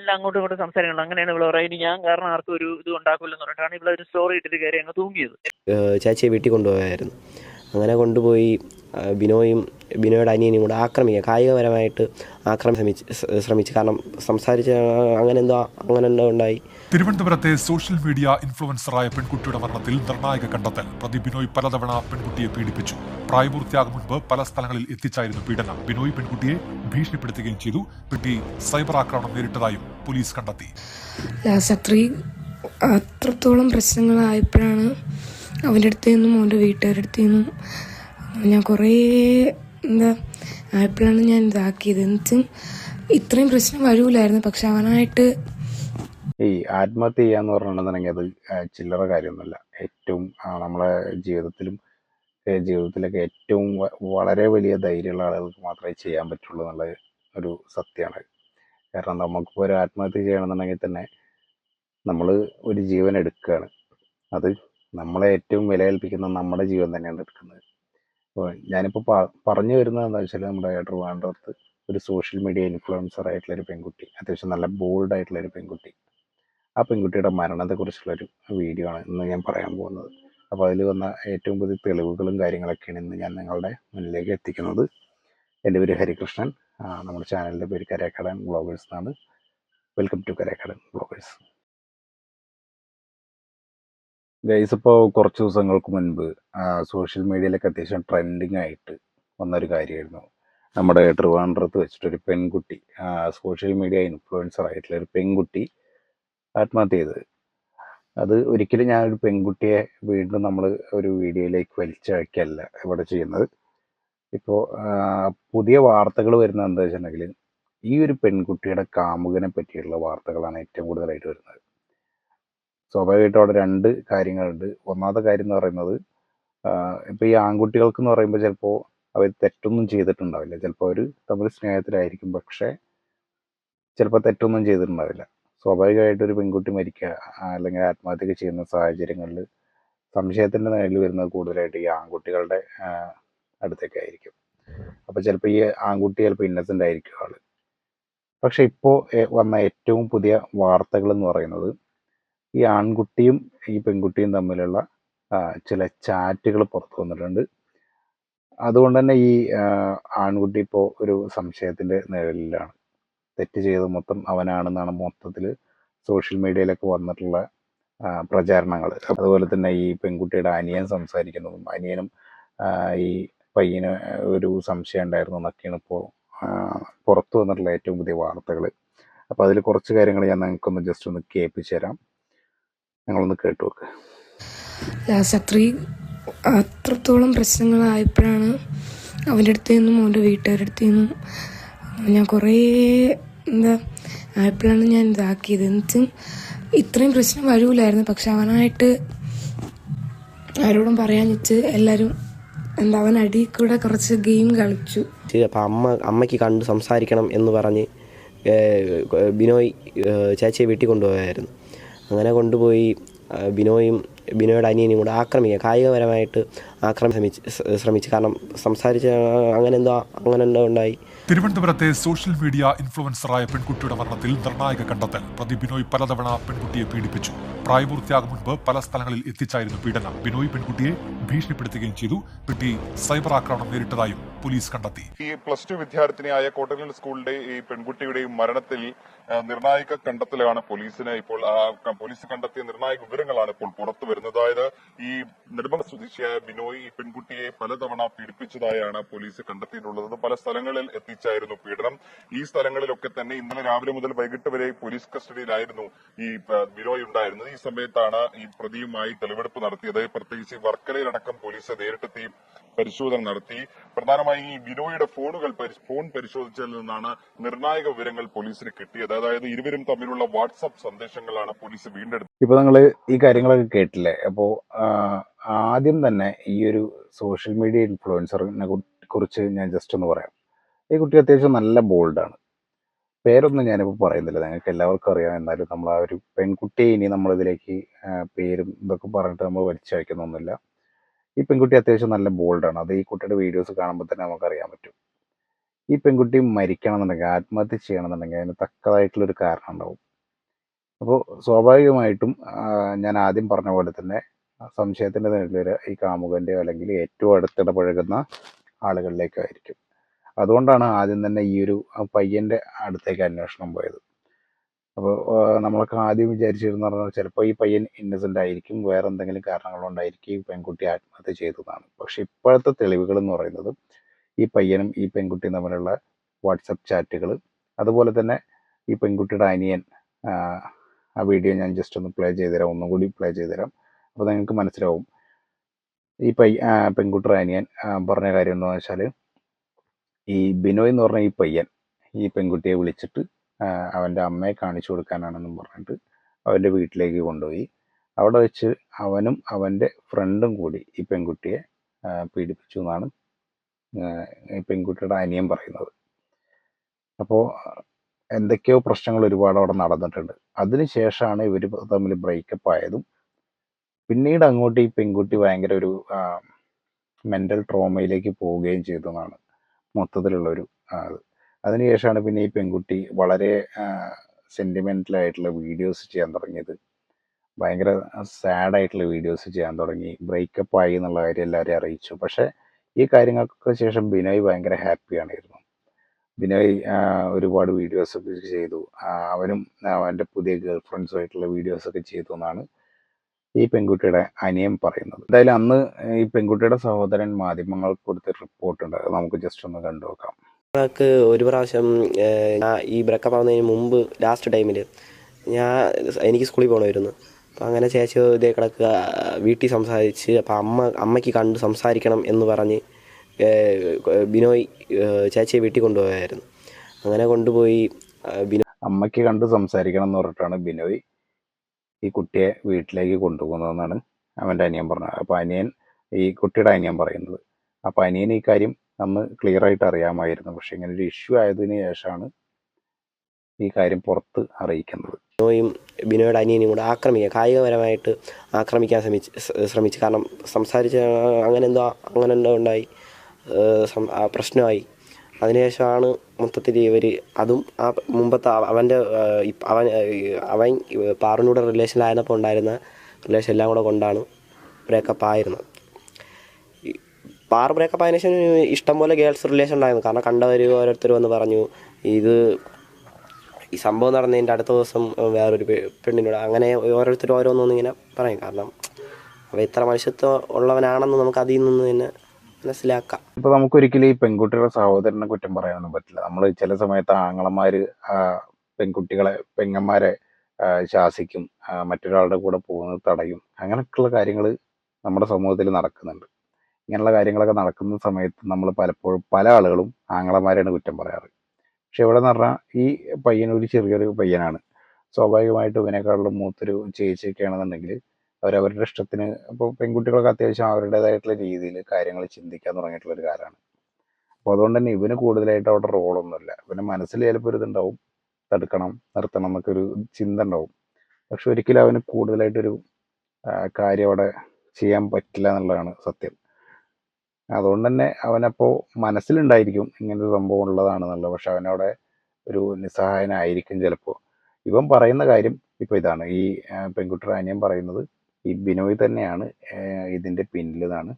എല്ലാം അങ്ങോട്ടും ഇങ്ങോട്ടും സംസാരിക്കണം അങ്ങനെയാണ് ഇവിടെ പറയുന്നത് ഞാൻ കാരണം ആർക്കും ഒരു ഇത് ഉണ്ടാക്കില്ലെന്ന് പറഞ്ഞിട്ടാണ് ഇവിടെ ഒരു സ്റ്റോറി ഇട്ടിട്ട് കയറി അങ്ങ് തൂങ്ങിയത്. ചേച്ചിയെ വീട്ടിൽ കൊണ്ടുപോയായിരുന്നു. അങ്ങനെ കൊണ്ടുപോയി ബിനോയും ബിനോയുടെ അനിയനും കൂടെ ആക്രമിക്കുക. കായികപരമായിട്ട് ആക്രമി ശ്രമിച്ച് ശ്രമിച്ചു ശ്രമിച്ച്. കാരണം സംസാരിച്ച് അങ്ങനെ എന്തോ അങ്ങനെ എന്തോ ഉണ്ടായി. തിരുവനന്തപുരത്തെ സോഷ്യൽ മീഡിയ ഇൻഫ്ലുവൻസറായ പെൺകുട്ടിയുടെ മരണത്തിൽ നിർണായക കണ്ടെത്തൽ. പ്രതി ബിനോയ് പലതവണ പെൺകുട്ടിയെ പീഡിപ്പിച്ചു. പ്രായപൂർത്തിയാകും മുൻപ് പല സ്ഥലങ്ങളിൽ എത്തിച്ചായിരുന്നു പീഡനം. ബിനോയ് പെൺകുട്ടിയെ ഭീഷണിപ്പെടുത്തുകയും ചെയ്തു. പെട്ടി സൈബർ ആക്രമണം നേരിട്ടതായും പോലീസ് കണ്ടെത്തി. അത്രയും അത്രത്തോളം പ്രശ്നങ്ങളായപ്പോഴാണ് അവന്റെ അടുത്ത് നിന്നും അവന്റെ വീട്ടുകാരുടെ അടുത്ത് നിന്നും ഞാൻ കുറേ എന്താ ആയപ്പോഴാണ് ഞാൻ ഇതാക്കിയത്. എന്നിട്ട് ഇത്രയും പ്രശ്നം വരൂലായിരുന്നു. പക്ഷെ അവനായിട്ട് ഈ ആത്മഹത്യ ചെയ്യാന്ന് പറഞ്ഞിട്ടുണ്ടെന്നുണ്ടെങ്കിൽ അത് ചില്ലറ കാര്യമൊന്നുമല്ല. ഏറ്റവും നമ്മളെ ജീവിതത്തിലും ജീവിതത്തിലൊക്കെ ഏറ്റവും വളരെ വലിയ ധൈര്യമുള്ള ആളുകൾക്ക് മാത്രമേ ചെയ്യാൻ പറ്റുള്ളൂ എന്നുള്ള ഒരു സത്യമാണ്. കാരണം നമുക്കിപ്പോൾ ഒരു ആത്മഹത്യ ചെയ്യണമെന്നുണ്ടെങ്കിൽ തന്നെ നമ്മൾ ഒരു ജീവൻ എടുക്കുകയാണ്. അത് നമ്മളെ ഏറ്റവും വിലകൽപ്പിക്കുന്ന നമ്മുടെ ജീവൻ തന്നെയാണ് എടുക്കുന്നത്. അപ്പോൾ ഞാനിപ്പോൾ പറഞ്ഞു വരുന്നത് എന്താ വെച്ചാൽ നമ്മുടെ ട്രിവാൻഡ്രത്ത് ഒരു സോഷ്യൽ മീഡിയ ഇൻഫ്ലുവൻസർ ആയിട്ടുള്ള ഒരു പെൺകുട്ടി അത്യാവശ്യം നല്ല ബോൾഡ് ആയിട്ടുള്ള ഒരു പെൺകുട്ടി. ആ പെൺകുട്ടിയുടെ മരണത്തെക്കുറിച്ചുള്ളൊരു വീഡിയോ ആണ് ഇന്ന് ഞാൻ പറയാൻ പോകുന്നത്. അപ്പോൾ അതിൽ വന്ന ഏറ്റവും പുതിയ തെളിവുകളും കാര്യങ്ങളൊക്കെയാണ് ഇന്ന് ഞാൻ നിങ്ങളുടെ മുന്നിലേക്ക് എത്തിക്കുന്നത്. എന്റെ പേര് ഹരികൃഷ്ണൻ. നമ്മുടെ ചാനലിന്റെ പേര് കരേക്കടൻ ബ്ലോഗേഴ്സ് എന്നാണ്. Welcome to Karekkadan bloggers. Guys ഇപ്പോൾ കുറച്ച് ദിവസങ്ങൾക്ക് മുൻപ് സോഷ്യൽ മീഡിയയിലൊക്കെ അത്യാവശ്യം ട്രെൻഡിങ് ആയിട്ട് വന്നൊരു കാര്യമായിരുന്നു നമ്മുടെ ട്രിവാൻഡ്രത്ത് വെച്ചിട്ടൊരു പെൺകുട്ടി സോഷ്യൽ മീഡിയ ഇൻഫ്ലുവൻസർ ആയിട്ടുള്ള ഒരു പെൺകുട്ടി ആത്മഹത്യ ചെയ്തത് അത് ഒരിക്കലും ഞാൻ ഒരു പെൺകുട്ടിയെ വീണ്ടും നമ്മൾ ഒരു വീഡിയോയിലേക്ക് വലിച്ചഴക്കല്ല ഇവിടെ ചെയ്യുന്നത്. ഇപ്പോൾ പുതിയ വാർത്തകൾ വരുന്നത് എന്താ വെച്ചിട്ടുണ്ടെങ്കിൽ ഈ ഒരു പെൺകുട്ടിയുടെ കാമുകനെ പറ്റിയുള്ള വാർത്തകളാണ് ഏറ്റവും കൂടുതലായിട്ട് വരുന്നത്. സ്വാഭാവികമായിട്ടും അവിടെ രണ്ട് കാര്യങ്ങളുണ്ട്. ഒന്നാമത്തെ കാര്യം എന്ന് പറയുന്നത് ഇപ്പോൾ ഈ ആൺകുട്ടികൾക്ക് എന്ന് പറയുമ്പോൾ ചിലപ്പോൾ അവർ തെറ്റൊന്നും ചെയ്തിട്ടുണ്ടാവില്ല. ചിലപ്പോൾ അവർ തമ്മിൽ സ്നേഹത്തിലായിരിക്കും പക്ഷേ ചിലപ്പോൾ തെറ്റൊന്നും ചെയ്തിട്ടുണ്ടാവില്ല. സ്വാഭാവികമായിട്ട് ഒരു പെൺകുട്ടി മരിക്കുക അല്ലെങ്കിൽ ആത്മഹത്യ ചെയ്യുന്ന സാഹചര്യങ്ങളിൽ സംശയത്തിന്റെ നിലയിൽ വരുന്നത് കൂടുതലായിട്ട് ഈ ആൺകുട്ടികളുടെ ആ, അടുത്തൊക്കെ ആയിരിക്കും. അപ്പോൾ ചിലപ്പോൾ ഈ ആൺകുട്ടി ചിലപ്പോൾ ഇന്നസെന്റ് ആയിരിക്കും ആൾ. പക്ഷെ ഇപ്പോൾ വന്ന ഏറ്റവും പുതിയ വാർത്തകൾ എന്ന് പറയുന്നത് ഈ ആൺകുട്ടിയും ഈ പെൺകുട്ടിയും തമ്മിലുള്ള ചില ചാറ്റുകൾ പുറത്തു വന്നിട്ടുണ്ട്. അതുകൊണ്ട് തന്നെ ഈ ആൺകുട്ടി ഇപ്പോൾ ഒരു സംശയത്തിന്റെ നിഴലിലാണ്. തെറ്റ് ചെയ്ത് മൊത്തം അവനാണെന്നാണ് മൊത്തത്തിൽ സോഷ്യൽ മീഡിയയിലൊക്കെ വന്നിട്ടുള്ള പ്രചാരണങ്ങൾ അതുപോലെ തന്നെ ഈ പെൺകുട്ടിയുടെ അനിയൻ സംസാരിക്കുന്നതും അനിയനും ഈ പയ്യന് ഒരു സംശയം ഉണ്ടായിരുന്നു എന്നൊക്കെയാണ് ഇപ്പോൾ പുറത്തു വന്നിട്ടുള്ള ഏറ്റവും പുതിയ വാർത്തകൾ അപ്പോൾ അതിൽ കുറച്ച് കാര്യങ്ങൾ ഞാൻ നിങ്ങൾക്കൊന്ന് ജസ്റ്റ് ഒന്ന് കേൾപ്പിച്ചു തരാം. നിങ്ങളൊന്ന് കേട്ടു നോക്ക്. ലാസ്റ്റ് അത്രയും അത്രത്തോളം പ്രശ്നങ്ങളായപ്പോഴാണ് അവന്റെ അടുത്ത് നിന്നും അവന്റെ വീട്ടുകാരുടെ അടുത്ത് നിന്നും ഞാൻ കുറേ എന്താ ആയപ്പോഴാണ് ഞാൻ ഇതാക്കിയത്. എന്നിട്ട് ഇത്രയും പ്രശ്നം വരൂലായിരുന്നു. പക്ഷെ അവനായിട്ട് ആരോടും പറയാൻ വെച്ച് എല്ലാവരും എന്താ അവൻ അടി കൂടെ കുറച്ച് ഗെയിം കളിച്ചു. അപ്പം അമ്മ അമ്മയ്ക്ക് കണ്ട് സംസാരിക്കണം എന്ന് പറഞ്ഞ് ബിനോയ് ചേച്ചിയെ വീട്ടിൽ കൊണ്ടുപോയായിരുന്നു. അങ്ങനെ കൊണ്ടുപോയി ബിനോയും ബിനോയുടെ അനിയനും കൂടെ ആക്രമിക്കുക കായികപരമായിട്ട് ആക്രമി ശ്രമിച്ചു ശ്രമിച്ച്. കാരണം സംസാരിച്ച് അങ്ങനെ എന്തോ അങ്ങനെ എന്തോ ഉണ്ടായി. തിരുവനന്തപുരത്തെ സോഷ്യൽ മീഡിയ ഇൻഫ്ലുവൻസറായ പെൺകുട്ടിയുടെ മരണത്തിൽ നിർണായക കണ്ടെത്തൽ. പ്രതി ബിനോയ് പലതവണ പെൺകുട്ടിയെ പീഡിപ്പിച്ചു. പ്രായപൂർത്തിയാകും മുൻപ് പല സ്ഥലങ്ങളിൽ എത്തിച്ചായിരുന്നു പീഡനം. ബിനോയ് പെൺകുട്ടിയെ ഭീഷണിപ്പെടുത്തുകയും ചെയ്തു. പെട്ടി സൈബർ ആക്രമണം നേരിട്ടതായും പോലീസ് കണ്ടെത്തി. ഈ പ്ലസ് ടു വിദ്യാർത്ഥിനിയായ കോട്ടകൽ സ്കൂളിന്റെ ഈ പെൺകുട്ടിയുടെയും മരണത്തിൽ നിർണായക കണ്ടെത്തലാണ് പോലീസിന് ഇപ്പോൾ പോലീസ് കണ്ടെത്തിയ നിർണായക വിവരങ്ങളാണ് ഇപ്പോൾ പുറത്തു വരുന്നത്. അതായത് ഈ നിർമ്മല സ്വദേശിയായ ബിനോയ് ഈ പെൺകുട്ടിയെ പലതവണ പീഡിപ്പിച്ചതായാണ് പോലീസ് കണ്ടെത്തിയിട്ടുള്ളത്. പല സ്ഥലങ്ങളിൽ എത്തിച്ചായിരുന്നു പീഡനം. ഈ സ്ഥലങ്ങളിലൊക്കെ തന്നെ ഇന്നലെ രാവിലെ മുതൽ വൈകിട്ട് വരെ പോലീസ് കസ്റ്റഡിയിലായിരുന്നു ഈ ബിനോയ് ഉണ്ടായിരുന്നത്. ഈ സമയത്താണ് ഈ പ്രതിയുമായി തെളിവെടുപ്പ് നടത്തിയത്. പ്രത്യേകിച്ച് വർക്കലയിലടക്കം പോലീസ് നേരിട്ടെത്തി പരിശോധന നടത്തി. പ്രധാനമായും ഈ ബിനോയുടെ ഫോണുകൾ ഫോൺ പരിശോധിച്ചതിൽ നിന്നാണ് നിർണായക വിവരങ്ങൾ പോലീസിന് കിട്ടിയത്. അതായത് ഇരുവരും തമ്മിലുള്ള വാട്സ്ആപ്പ് സന്ദേശങ്ങളാണ് പോലീസ് വീണ്ടെടുത്തത്. ഇപ്പൊ നിങ്ങൾ ഈ കാര്യങ്ങളൊക്കെ കേട്ടില്ലേ? അപ്പോ ആദ്യം തന്നെ ഈ ഒരു സോഷ്യൽ മീഡിയ ഇൻഫ്ലുവൻസറിനെ കുറിച്ച് ഞാൻ ജസ്റ്റ് ഒന്ന് പറയാം. ഈ കുട്ടി അത്യാവശ്യം നല്ല ബോൾഡാണ്. പേരൊന്നും ഞാനിപ്പോൾ പറയുന്നില്ല. നിങ്ങൾക്ക് എല്ലാവർക്കും അറിയാം. എന്നാലും നമ്മൾ ആ ഒരു പെൺകുട്ടിയെ ഇനി നമ്മളിതിലേക്ക് പേരും ഇതൊക്കെ പറഞ്ഞിട്ട് നമ്മൾ വലിച്ചയക്കുന്നൊന്നുമില്ല ഈ പെൺകുട്ടി അത്യാവശ്യം നല്ല ബോൾഡാണ്. അത് ഈ കുട്ടിയുടെ വീഡിയോസ് കാണുമ്പോൾ തന്നെ നമുക്കറിയാൻ പറ്റും. ഈ പെൺകുട്ടി മരിക്കണം എന്നുണ്ടെങ്കിൽ ആത്മഹത്യ ചെയ്യണമെന്നുണ്ടെങ്കിൽ അതിന് തക്കതായിട്ടുള്ളൊരു കാരണം ഉണ്ടാവും അപ്പോൾ സ്വാഭാവികമായിട്ടും ഞാൻ ആദ്യം പറഞ്ഞ പോലെ തന്നെ സംശയത്തിന്റെ നിലയിൽ ഈ കാമുകന്റെയോ അല്ലെങ്കിൽ ഏറ്റവും അടുത്തിടപഴകുന്ന ആളുകളിലേക്കായിരിക്കും. അതുകൊണ്ടാണ് ആദ്യം തന്നെ ഈ ഒരു പയ്യന്റെ അടുത്തേക്ക് അന്വേഷണം പോയത്. അപ്പോൾ നമ്മളൊക്കെ ആദ്യം വിചാരിച്ചിരുന്ന പറഞ്ഞാൽ ചിലപ്പോൾ ഈ പയ്യൻ ഇന്നസെന്റ് ആയിരിക്കും വേറെ എന്തെങ്കിലും കാരണങ്ങൾ കൊണ്ടായിരിക്കും ഈ പെൺകുട്ടി ആത്മഹത്യ ചെയ്തതാണ് പക്ഷെ ഇപ്പോഴത്തെ തെളിവുകൾ എന്ന് പറയുന്നത് ഈ പയ്യനും ഈ പെൺകുട്ടിയും തമ്മിലുള്ള വാട്സപ്പ് ചാറ്റുകൾ അതുപോലെ തന്നെ ഈ പെൺകുട്ടിയുടെ അനിയൻ ആ, വീഡിയോ ഞാൻ ജസ്റ്റ് ഒന്ന് പ്ലേ ചെയ്തുതരാം ഒന്നും കൂടി പ്ലേ ചെയ്തുതരാം. അപ്പോൾ നിങ്ങൾക്ക് മനസ്സിലാവും. ഈ പയ്യ പെൺകുട്ടിയുടെ അനിയൻ പറഞ്ഞ കാര്യം എന്താണെന്ന് വെച്ചാൽ ഈ ബിനോയ് എന്ന് പറഞ്ഞ ഈ പയ്യൻ ഈ പെൺകുട്ടിയെ വിളിച്ചിട്ട് അവന്റെ അമ്മയെ കാണിച്ചു കൊടുക്കാനാണെന്നും പറഞ്ഞിട്ട് അവന്റെ വീട്ടിലേക്ക് കൊണ്ടുപോയി. അവിടെ വെച്ച് അവനും അവന്റെ ഫ്രണ്ടും കൂടി ഈ പെൺകുട്ടിയെ പീഡിപ്പിച്ചു എന്നാണ് ഈ പെൺകുട്ടിയുടെ അനിയൻ പറയുന്നത്. അപ്പോൾ എന്തൊക്കെയോ പ്രശ്നങ്ങൾ ഒരുപാട് അവിടെ നടന്നിട്ടുണ്ട്. അതിനുശേഷമാണ് ഇവർ തമ്മിൽ ബ്രേക്കപ്പ് ആയതും പിന്നീട് അങ്ങോട്ട് ഈ പെൺകുട്ടി ഭയങ്കര ഒരു മെന്റൽ ട്രോമയിലേക്ക് പോവുകയും ചെയ്തു എന്നാണ് മൊത്തത്തിലുള്ളൊരു ഇത് അതിനുശേഷമാണ് പിന്നെ ഈ പെൺകുട്ടി വളരെ സെന്റിമെന്റൽ ആയിട്ടുള്ള വീഡിയോസ് ചെയ്യാൻ തുടങ്ങിയത്. ഭയങ്കര സാഡായിട്ടുള്ള വീഡിയോസ് ചെയ്യാൻ തുടങ്ങി. ബ്രേക്കപ്പ് ആയി എന്നുള്ള കാര്യം എല്ലാവരെയും അറിയിച്ചു. പക്ഷേ ഈ കാര്യങ്ങൾക്കൊക്കെ ശേഷം ബിനോയ് ഭയങ്കര ഹാപ്പിയാണായിരുന്നു ബിനോയ് ഒരുപാട് വീഡിയോസൊക്കെ ചെയ്തു. അവനും അവന്റെ പുതിയ ഗേൾ ഫ്രണ്ട്സുമായിട്ടുള്ള വീഡിയോസൊക്കെ ചെയ്തു എന്നാണ് ഈ പെൺകുട്ടിയുടെ അനിയൻ പറയുന്നത്. എന്തായാലും അന്ന് ഈ പെൺകുട്ടിയുടെ സഹോദരൻ മാധ്യമങ്ങൾക്ക് കൊടുത്ത റിപ്പോർട്ട് ഉണ്ട്. നമുക്ക് ജസ്റ്റ് ഒന്ന് കണ്ടു നോക്കാം. ഞങ്ങൾക്ക് ഒരു പ്രാവശ്യം ഈ ബ്രേക്കപ്പ് ആവുന്നതിന് മുമ്പ് ലാസ്റ്റ് ടൈമിൽ ഞാൻ എനിക്ക് സ്കൂളിൽ പോകണമായിരുന്നു അപ്പം അങ്ങനെ ചേച്ചി ഇതേ കിടക്കുക വീട്ടിൽ സംസാരിച്ച് അപ്പം അമ്മ അമ്മയ്ക്ക് കണ്ട് സംസാരിക്കണം എന്ന് പറഞ്ഞ് ബിനോയ് ചേച്ചിയെ വീട്ടിൽ കൊണ്ടുപോയായിരുന്നു. അങ്ങനെ കൊണ്ടുപോയി ബിനോയ് അമ്മയ്ക്ക് കണ്ട് സംസാരിക്കണം എന്ന് പറഞ്ഞിട്ടാണ് ബിനോയ് ഈ കുട്ടിയെ വീട്ടിലേക്ക് കൊണ്ടുപോകുന്നതെന്നാണ് അവന്റെ അനിയൻ പറഞ്ഞത് അപ്പോൾ അനിയൻ ഈ കുട്ടിയുടെ അനിയൻ പറയുന്നത്. അപ്പോൾ അനിയൻ ഈ കാര്യം അന്ന് ക്ലിയർ ആയിട്ട് അറിയാമായിരുന്നു. പക്ഷെ ഇങ്ങനെ ഒരു ഇഷ്യൂ ആയതിനു ശേഷമാണ് ഈ കാര്യം പുറത്ത് അറിയിക്കുന്നത്. ബിനോയും ബിനോയുടെ അനിയനും കൂടെ ആക്രമിക്കുക കായികപരമായിട്ട് ആക്രമിക്കാൻ ശ്രമിച്ച് ശ്രമിച്ചു. കാരണം സംസാരിച്ച് അങ്ങനെ എന്തോ അങ്ങനെ എന്തോ ഉണ്ടായി പ്രശ്നമായി. അതിനുശേഷമാണ് മൊത്തത്തിൽ ഇവർ അതും ആ മുമ്പത്തെ അവ- അവന്റെ അവൻ അവൻ പാറിനൂടെ റിലേഷനിലായിരുന്നപ്പോൾ ഉണ്ടായിരുന്ന റിലേഷൻ എല്ലാം കൂടെ കൊണ്ടാണ് ബ്രേക്കപ്പ് ആയിരുന്നത്. പാർ ബ്രേക്കപ്പ് ആയതിനു ശേഷം ഇഷ്ടംപോലെ ഗേൾസ് റിലേഷൻ ഉണ്ടായിരുന്നു. കാരണം കണ്ടവർ ഓരോരുത്തർ വന്ന് പറഞ്ഞു ഇത് ഈ സംഭവം നടന്നതിന്റെ അടുത്ത ദിവസം വേറൊരു പെണ്ണിനോട് അങ്ങനെ ഓരോരുത്തർ ഓരോന്നൊന്നും ഇങ്ങനെ പറയും. കാരണം അവ ഇത്ര മനുഷ്യത്വം ഉള്ളവനാണെന്ന് നമുക്ക് അതിൽ നിന്ന് തന്നെ മനസ്സിലാക്കാം. ഇപ്പൊ നമുക്ക് ഒരിക്കലും ഈ പെൺകുട്ടിയുടെ സഹോദരനെ കുറ്റം പറയാനൊന്നും പറ്റില്ല. നമ്മൾ ചില സമയത്ത് ആങ്ങളമാര് പെൺകുട്ടികളെ പെങ്ങന്മാരെ ശാസിക്കും മറ്റൊരാളുടെ കൂടെ പോകുന്നത് തടയും അങ്ങനെയൊക്കെയുള്ള കാര്യങ്ങൾ നമ്മുടെ സമൂഹത്തിൽ നടക്കുന്നുണ്ട്. ഇങ്ങനെയുള്ള കാര്യങ്ങളൊക്കെ നടക്കുന്ന സമയത്ത് നമ്മൾ പലപ്പോഴും പല ആളുകളും ആങ്ങളമാരെയാണ് കുറ്റം പറയാറ്. പക്ഷെ ഇവിടെ എന്ന് പറഞ്ഞാൽ ഈ പയ്യൻ ഒരു ചെറിയൊരു പയ്യനാണ്. സ്വാഭാവികമായിട്ടും ഇവനേക്കാളും മൂത്തൊരു ചേച്ചിയൊക്കെ ആണെന്നുണ്ടെങ്കിൽ അവരവരുടെ ഇഷ്ടത്തിന് ഇപ്പോൾ പെൺകുട്ടികളൊക്കെ അത്യാവശ്യം അവരുടേതായിട്ടുള്ള രീതിയിൽ കാര്യങ്ങൾ ചിന്തിക്കാൻ തുടങ്ങിയിട്ടുള്ള ഒരു കാലമാണ്. അപ്പോൾ അതുകൊണ്ട് തന്നെ ഇവന് കൂടുതലായിട്ട് അവിടെ റോളൊന്നുമില്ല ഇവന്റെ മനസ്സിൽ ചിലപ്പോൾ ഇതുണ്ടാവും. തടുക്കണം നിർത്തണം എന്നൊക്കെ ഒരു ചിന്ത ഉണ്ടാവും. പക്ഷെ ഒരിക്കലും അവന് കൂടുതലായിട്ടൊരു കാര്യം അവിടെ ചെയ്യാൻ പറ്റില്ല എന്നുള്ളതാണ് സത്യം. അതുകൊണ്ട് തന്നെ അവനപ്പോൾ മനസ്സിലുണ്ടായിരിക്കും ഇങ്ങനെ ഒരു സംഭവം ഉള്ളതാണെന്നുള്ളത്. പക്ഷെ അവനവിടെ ഒരു നിസ്സഹായനായിരിക്കും ചിലപ്പോൾ. ഇവൻ പറയുന്ന കാര്യം ഇപ്പോൾ ഇതാണ്. ഈ പെൺകുട്ടി അനിയൻ പറയുന്നത് ഈ ബിനോയ് തന്നെയാണ് ഇതിന്റെ നിന്നാണ്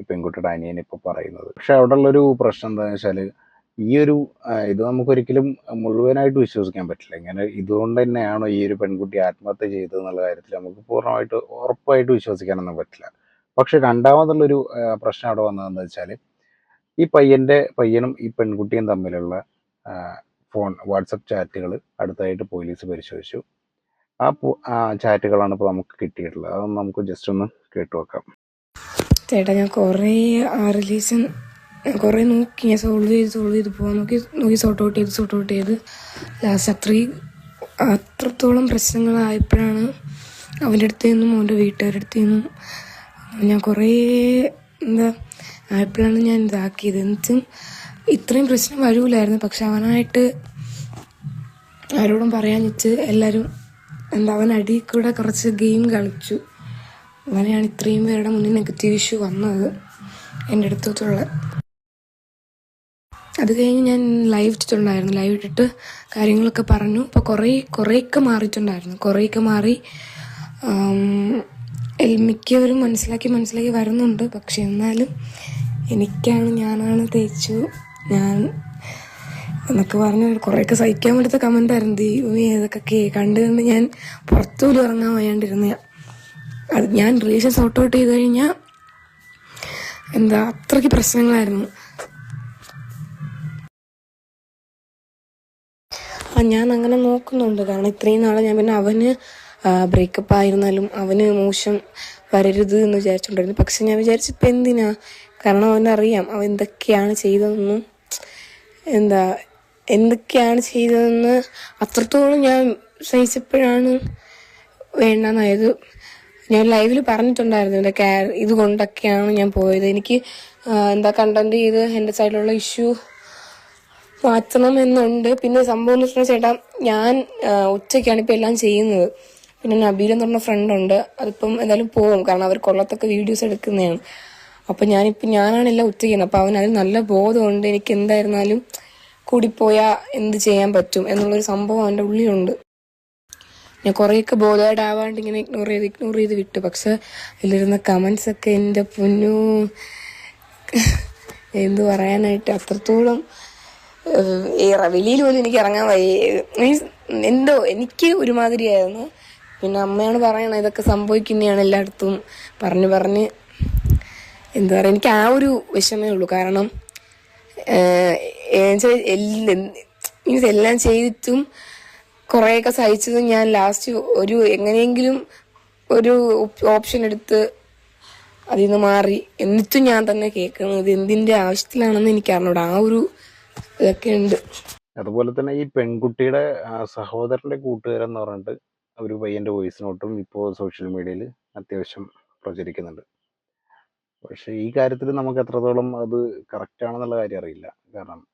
ഈ പെൺകുട്ടിയുടെ അനിയൻ ഇപ്പോൾ പറയുന്നത്. പക്ഷെ അവിടെ ഉള്ളൊരു പ്രശ്നം എന്താണെന്ന് വെച്ചാൽ ഈ ഒരു ഇത് നമുക്കൊരിക്കലും മുഴുവനായിട്ട് വിശ്വസിക്കാൻ പറ്റില്ല. ഇങ്ങനെ ഇതുകൊണ്ട് തന്നെയാണോ ഈ ഒരു പെൺകുട്ടി ആത്മഹത്യ ചെയ്തത് എന്നുള്ള കാര്യത്തിൽ നമുക്ക് പൂർണമായിട്ട് ഉറപ്പായിട്ട് വിശ്വസിക്കാനൊന്നും പറ്റില്ല. പക്ഷെ രണ്ടാമതുള്ളൊരു പ്രശ്നം അവിടെ വന്നതെന്ന് വെച്ചാൽ ഈ പയ്യന്റെ പയ്യനും ഈ പെൺകുട്ടിയും തമ്മിലുള്ള ഫോൺ വാട്സപ്പ് ചാറ്റുകൾ അടുത്തായിട്ട് പോലീസ് പരിശോധിച്ചു. ആ ചാറ്റുകളാണ് ഇപ്പോൾ നമുക്ക് കിട്ടിയിട്ടുള്ളത്. അതൊന്ന് നമുക്ക് ജസ്റ്റ് ഒന്ന് കേട്ടു നോക്കാം. ചേട്ടാ ഞാൻ കുറേ ആ റിലീസൻ കുറേ നോക്കി. ഞാൻ സോൾവ് ചെയ്ത് സോൾവ് ചെയ്ത് പോകാൻ നോക്കി. നോക്കി സോർട്ട് ഔട്ട് ചെയ്ത് സോർട്ട് ഔട്ട് ചെയ്ത്. ലാസ്റ്റ് അത്രയും അത്രത്തോളം പ്രശ്നങ്ങളായപ്പോഴാണ് അവന്റെ അടുത്ത് നിന്നും അവന്റെ വീട്ടുകാരുടെ അടുത്ത് നിന്നും ഞാൻ കുറേ എന്താ ആയപ്പോഴാണ് ഞാൻ ഇതാക്കിയത്. എന്നിട്ടും ഇത്രയും പ്രശ്നം വരൂലായിരുന്നു. പക്ഷെ അവനായിട്ട് ആരോടും പറയാൻ വെച്ച് എല്ലാവരും എന്താ അവൻ അടി കൂടെ കുറച്ച് ഗെയിം കളിച്ചു. അങ്ങനെയാണ് ഇത്രയും പേരുടെ മുന്നിൽ നെഗറ്റീവ് ഇഷ്യൂ വന്നത് എന്റെ അടുത്തോട്ടുള്ള. അത് കഴിഞ്ഞ് ഞാൻ ലൈവ് ഇട്ടിട്ടുണ്ടായിരുന്നു. ലൈവ് ഇട്ടിട്ട് കാര്യങ്ങളൊക്കെ പറഞ്ഞു. അപ്പോൾ കുറേ കുറേയൊക്കെ മാറിയിട്ടുണ്ടായിരുന്നു. കുറേയൊക്കെ മാറി മിക്കവരും മനസ്സിലാക്കി മനസ്സിലാക്കി വരുന്നുണ്ട്. പക്ഷെ എന്നാലും എനിക്കാണ് ഞാനാണ് തേച്ചു. ഞാൻ എന്നൊക്കെ പറഞ്ഞ് കുറേയൊക്കെ സഹിക്കാൻ പറ്റാത്ത കമന്റ് ആയിരുന്നു. ദൈവമേ ഇതൊക്കെ കണ്ട് കണ്ട് ഞാൻ പുറത്തു പോലും ഇറങ്ങാൻ വയ്യാണ്ടിരുന്ന. അത് ഞാൻ റീൽസ് സോർട്ട് ഔട്ട് ചെയ്ത് കഴിഞ്ഞാൽ എന്താ അത്രയ്ക്ക് പ്രശ്നങ്ങളായിരുന്നു. ആ ഞാൻ അങ്ങനെ നോക്കുന്നുണ്ട്. കാരണം ഇത്രയും നാളെ ഞാൻ പിന്നെ അവന് ബ്രേക്കപ്പ് ആയിരുന്നാലും അവന് മോശം വരരുത് എന്ന് വിചാരിച്ചുകൊണ്ടിരുന്നു പക്ഷെ ഞാൻ വിചാരിച്ചു ഇപ്പം എന്തിനാ? കാരണം അവനറിയാം അവൻ എന്തൊക്കെയാണ് ചെയ്തതെന്നും. എന്താ എന്തൊക്കെയാണ് ചെയ്തതെന്ന് അത്രത്തോളം ഞാൻ സഹിച്ചപ്പോഴാണ് വേണ്ടെന്നായത്. ഞാൻ ലൈവിൽ പറഞ്ഞിട്ടുണ്ടായിരുന്നു എന്റെ കാ ഇതുകൊണ്ടൊക്കെയാണ് ഞാൻ പോയത്. എനിക്ക് എന്താ കണ്ടന്റ് ചെയ്ത് എന്റെ സൈഡിലുള്ള ഇഷ്യൂ മാറ്റണം എന്നുണ്ട് പിന്നെ സംഭവം എന്ന് വെച്ചാൽ ചേട്ടാ ഞാൻ ഉച്ചയ്ക്കാണ് ഇപ്പം എല്ലാം ചെയ്യുന്നത്. പിന്നെ നബീൽ എന്ന് പറഞ്ഞ ഫ്രണ്ട് ഉണ്ട്. അതിപ്പം എന്തായാലും പോകും കാരണം അവർ കൊള്ളത്തൊക്കെ വീഡിയോസ് എടുക്കുന്നതാണ്. അപ്പം ഞാനിപ്പോ ഞാനാണ് എല്ലാം ഒറ്റയ്ക്ക് ചെയ്യുന്നത് അപ്പൊ അവനതിൽ നല്ല ബോധമുണ്ട്. എനിക്ക് എന്തായിരുന്നാലും കൂടിപ്പോയാൽ എന്ത് ചെയ്യാൻ പറ്റും എന്നുള്ളൊരു സംഭവം അവന്റെ ഉള്ളിലുണ്ട്. ഞാൻ കുറേയൊക്കെ ബോധമായിട്ടാവാണ്ട് ഇങ്ങനെ ഇഗ്നോർ ചെയ്ത് ഇഗ്നോർ ചെയ്ത് വിട്ടു. പക്ഷെ അതിലിരുന്ന ഒക്കെ എന്റെ പൊന്നു. എന്ത് പറയാനായിട്ട് അത്രത്തോളം വെളിയിൽ പോലും എനിക്ക് ഇറങ്ങാൻ വയ്യ. മീൻസ് എന്തോ എനിക്ക് ഒരുമാതിരിയായിരുന്നു. പിന്നെ അമ്മയാണ് പറയണത് ഇതൊക്കെ സംഭവിക്കുന്നതാണ് എല്ലായിടത്തും. പറഞ്ഞു പറഞ്ഞ് എന്താ പറയുക എനിക്ക് ആ ഒരു വിഷമേ ഉള്ളൂ. കാരണം മീൻസ് എല്ലാം ചെയ്തിട്ടും കുറേയൊക്കെ സഹിച്ചതും ഞാൻ ലാസ്റ്റ് ഒരു എങ്ങനെയെങ്കിലും ഒരു ഓപ്ഷൻ എടുത്ത് അതിൽ നിന്ന് മാറി. എന്നിട്ടും ഞാൻ തന്നെ കേൾക്കുന്നത് എന്തിന്റെ ആവശ്യത്തിലാണെന്ന് എനിക്ക് അറിഞ്ഞൂടാ ആ ഒരു ഇതൊക്കെ ഉണ്ട്. അതുപോലെ തന്നെ ഈ പെൺകുട്ടിയുടെ സഹോദരന്റെ കൂട്ടുകാരെന്ന് പറഞ്ഞിട്ട് ഒരു പയ്യന്റെ വോയിസ് നോട്ടും ഇപ്പോൾ സോഷ്യൽ മീഡിയയിൽ അത്യാവശ്യം പ്രചരിക്കുന്നുണ്ട്. പക്ഷെ ഈ കാര്യത്തിൽ നമുക്ക് എത്രത്തോളം അത് കറക്റ്റ് ആണെന്നുള്ള കാര്യം അറിയില്ല. കാരണം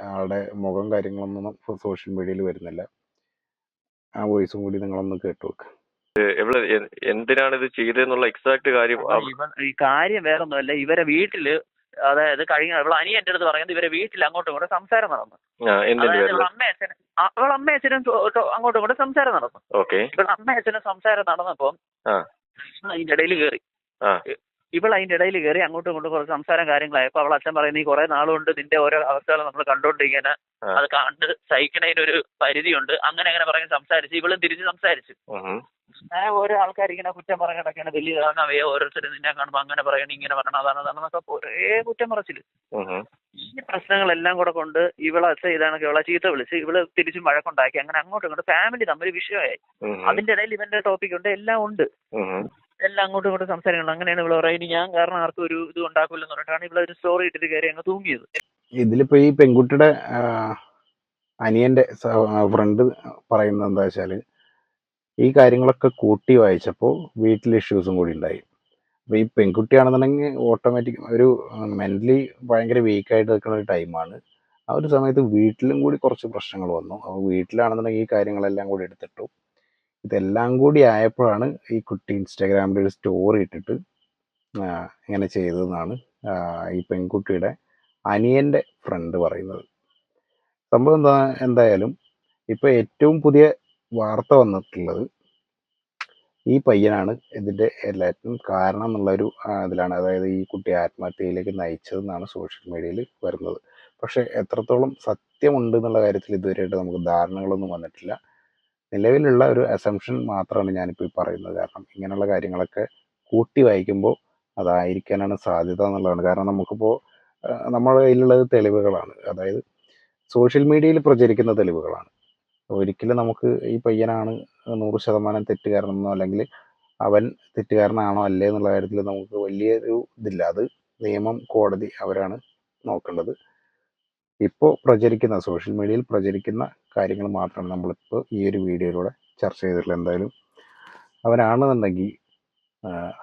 ആളുടെ മുഖം കാര്യങ്ങളൊന്നും സോഷ്യൽ മീഡിയയിൽ വരുന്നില്ല. ആ വോയിസും കൂടി നിങ്ങളൊന്ന് കേട്ടു നോക്ക് എവിടെ എന്തിനാണ് ഇത് ചെയ്തതെന്നുള്ള എക്സാക്ട് കാര്യം ഈ കാര്യം വേറൊന്നുമല്ല. ഇവരെ വീട്ടിൽ അതായത് കഴിഞ്ഞ ഇവളെ അനിയൻ എന്റെ അടുത്ത് പറയുന്നത് ഇവരെ വീട്ടിൽ അങ്ങോട്ടും ഇങ്ങോട്ടും സംസാരം നടന്നു. ആ, എന്തിന്റെ അതായത് പേരിൽ ഇവളെ അമ്മ അച്ഛനും ആ, ഇവളെ അച്ഛനും ടോ- ടോ- അങ്ങോട്ടും ഇങ്ങോട്ടും സംസാരം നടന്നു. ഓക്കെ. ഇവളെ അമ്മ അച്ഛനും സംസാരം നടന്നപ്പം അതിന്റെ ഇടയിൽ കയറി. ഇവൾ അതിന്റെ ഇടയിൽ കയറി അങ്ങോട്ടും ഇങ്ങോട്ടും കുറച്ച് സംസാരം കാര്യങ്ങളായപ്പോ അവൾ അച്ഛൻ പറയുന്നത് ഈ കുറെ നാളുകൊണ്ട് നിന്റെ ഓരോ അവസ്ഥകൾ നമ്മൾ കണ്ടോണ്ടിരിക്കാൻ അത് കണ്ട് സഹിക്കണതിനൊരു പരിധിയുണ്ട്. അങ്ങനെ അങ്ങനെ പറഞ്ഞ് സംസാരിച്ച് ഇവളും തിരിച്ച് സംസാരിച്ചു. ഞാൻ ഓരോ ആൾക്കാർ ഇങ്ങനെ കുറ്റം പറഞ്ഞിടക്കാണ് വലിയ കാണാവേ ഓരോരുത്തരും നിന്നെ കാണുമ്പോ അങ്ങനെ പറയണം ഇങ്ങനെ പറയണം അതാണ് അതാണെന്നൊക്കെ ഒരേ കുറ്റം പറച്ചിൽ. ഈ പ്രശ്നങ്ങളെല്ലാം കൂടെ കൊണ്ട് ഇവളെ അച്ഛ ഇതാണെങ്കിൽ ഇവളെ ചീത്ത വിളിച്ച് ഇവൾ തിരിച്ചും വഴക്കുണ്ടാക്കി. അങ്ങനെ അങ്ങോട്ടും ഇങ്ങോട്ട് ഫാമിലി തമ്മിൽ വിഷയമായി. അതിന്റെ ഇടയിൽ ഇവന്റെ ടോപ്പിക് ഉണ്ട് എല്ലാം ഉണ്ട്. എല്ലാം അങ്ങോട്ടും ഇങ്ങോട്ടും സംസാരിക്കണം. അങ്ങനെയാണ് ഇവിടെ പറയുന്നത് ഞാൻ കാരണം ആർക്കും ഒരു ഇത് ഉണ്ടാക്കില്ലെന്ന് പറഞ്ഞിട്ടാണ് ഇവിടെ ഒരു സ്റ്റോറി ഇട്ടിട്ട് കയറി അങ്ങ് തൂങ്ങിയത്. ഇതിലിപ്പോ ഈ പെൺകുട്ടിയുടെ അനിയന്റെ ഫ്രണ്ട് പറയുന്നത് എന്താ വെച്ചാൽ ഈ കാര്യങ്ങളൊക്കെ കൂട്ടി വായിച്ചപ്പോൾ വീട്ടിൽ ഇഷ്യൂസും കൂടി ഉണ്ടായി. അപ്പോൾ ഈ പെൺകുട്ടിയാണെന്നുണ്ടെങ്കിൽ ഓട്ടോമാറ്റിക് ഒരു മെന്റലി ഭയങ്കര വീക്കായിട്ട് നിൽക്കുന്ന ഒരു ടൈമാണ് ആ ഒരു സമയത്ത് വീട്ടിലും കൂടി കുറച്ച് പ്രശ്നങ്ങൾ വന്നു. അപ്പോൾ വീട്ടിലാണെന്നുണ്ടെങ്കിൽ ഈ കാര്യങ്ങളെല്ലാം കൂടി എടുത്തിട്ടു. ഇതെല്ലാം കൂടി ആയപ്പോഴാണ് ഈ കുട്ടി ഇൻസ്റ്റാഗ്രാമിൽ ഒരു സ്റ്റോറി ഇട്ടിട്ട് ഇങ്ങനെ ചെയ്തതെന്നാണ് ഈ പെൺകുട്ടിയുടെ അനിയന്റെ ഫ്രണ്ട് പറയുന്നത്. സംഭവം എന്താ എന്തായാലും ഇപ്പോൾ ഏറ്റവും പുതിയ വാർത്ത വന്നിട്ടുള്ളത് ഈ പയ്യനാണ് ഇതിന്റെ എല്ലാറ്റിനും കാരണം എന്നുള്ളൊരു ഇതിലാണ്. അതായത് ഈ കുട്ടി ആത്മഹത്യയിലേക്ക് നയിച്ചതെന്നാണ് സോഷ്യൽ മീഡിയയിൽ വരുന്നത്. പക്ഷേ എത്രത്തോളം സത്യമുണ്ട് എന്നുള്ള കാര്യത്തിൽ ഇതുവരെയായിട്ട് നമുക്ക് ധാരണകളൊന്നും വന്നിട്ടില്ല. നിലവിലുള്ള ഒരു അസംഷൻ മാത്രമാണ് ഞാനിപ്പോൾ ഈ പറയുന്നത്. കാരണം ഇങ്ങനെയുള്ള കാര്യങ്ങളൊക്കെ കൂട്ടി വായിക്കുമ്പോൾ അതായിരിക്കാനാണ് സാധ്യത എന്നുള്ളതാണ്. കാരണം നമുക്കിപ്പോൾ നമ്മുടെ കയ്യിലുള്ളത് തെളിവുകളാണ്. അതായത് സോഷ്യൽ മീഡിയയിൽ പ്രചരിക്കുന്ന തെളിവുകളാണ്. ഒരിക്കലും നമുക്ക് ഈ പയ്യനാണ് നൂറ് ശതമാനം തെറ്റുകാരനെന്നോ അല്ലെങ്കിൽ അവൻ തെറ്റുകാരനാണോ അല്ലേ എന്നുള്ള കാര്യത്തിൽ നമുക്ക് വലിയൊരു ഇതില്ല. അത് നിയമം കോടതി അവരാണ് നോക്കേണ്ടത്. ഇപ്പോൾ പ്രചരിക്കുന്ന സോഷ്യൽ മീഡിയയിൽ പ്രചരിക്കുന്ന കാര്യങ്ങൾ മാത്രമാണ് നമ്മളിപ്പോൾ ഈ ഒരു വീഡിയോയിലൂടെ ചർച്ച ചെയ്തിട്ടുള്ളത് എന്തായാലും അവനാണെന്നുണ്ടെങ്കിൽ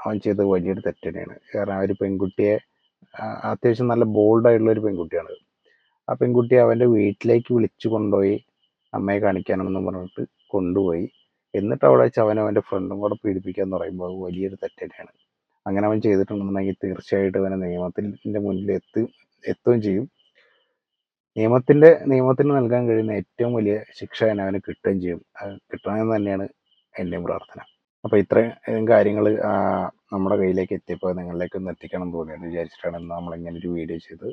അവൻ ചെയ്തത് വലിയൊരു തെറ്റ് തന്നെയാണ്. കാരണം ആ ഒരു പെൺകുട്ടിയെ അത്യാവശ്യം നല്ല ബോൾഡായിട്ടുള്ള ഒരു പെൺകുട്ടിയാണ്. ആ പെൺകുട്ടിയെ അവന്റെ വീട്ടിലേക്ക് വിളിച്ചു കൊണ്ടുപോയി അമ്മയെ കാണിക്കാനാണെന്ന് പറഞ്ഞിട്ട് കൊണ്ടുപോയി. എന്നിട്ട് അവിടെ വെച്ച് അവൻ അവന്റെ ഫ്രണ്ടും കൂടെ പീഡിപ്പിക്കുക എന്ന് പറയുമ്പോൾ വലിയൊരു തെറ്റ് തന്നെയാണ്. അങ്ങനെ അവൻ ചെയ്തിട്ടുണ്ടെന്നുണ്ടെങ്കിൽ തീർച്ചയായിട്ടും അവനെ നിയമത്തിന്റെ മുന്നിൽ എത്തും എത്തുകയും ചെയ്യും. നിയമത്തിന്റെ നിയമത്തിന് നൽകാൻ കഴിയുന്ന ഏറ്റവും വലിയ ശിക്ഷ അവന് കിട്ടുകയും ചെയ്യും. കിട്ടണമെന്ന് തന്നെയാണ് എന്റെയും പ്രാർത്ഥന. അപ്പോൾ ഇത്രയും കാര്യങ്ങൾ നമ്മുടെ കയ്യിലേക്ക് എത്തിയപ്പോൾ നിങ്ങളിലേക്ക് ഒന്ന് എത്തിക്കണം എന്ന് തോന്നിയെന്ന് വിചാരിച്ചിട്ടാണ് ഇന്ന് നമ്മളിങ്ങനെ ഒരു വീഡിയോ ചെയ്ത്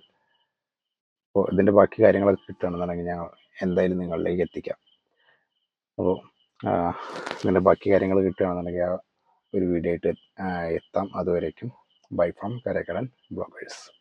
അപ്പോൾ ഇതിന്റെ ബാക്കി കാര്യങ്ങളൊക്കെ കിട്ടുകയാണെന്നുണ്ടെങ്കിൽ ഞങ്ങൾ എന്തായാലും നിങ്ങളിലേക്ക് എത്തിക്കാം. അപ്പോൾ ഇതിന്റെ ബാക്കി കാര്യങ്ങൾ കിട്ടുകയാണെന്നുണ്ടെങ്കിൽ ആ ഒരു വീഡിയോ ആയിട്ട് എത്താം. അതുവരേക്കും ബൈ ഫ്രം കരക്കടൻ ബ്ലോഗേഴ്സ്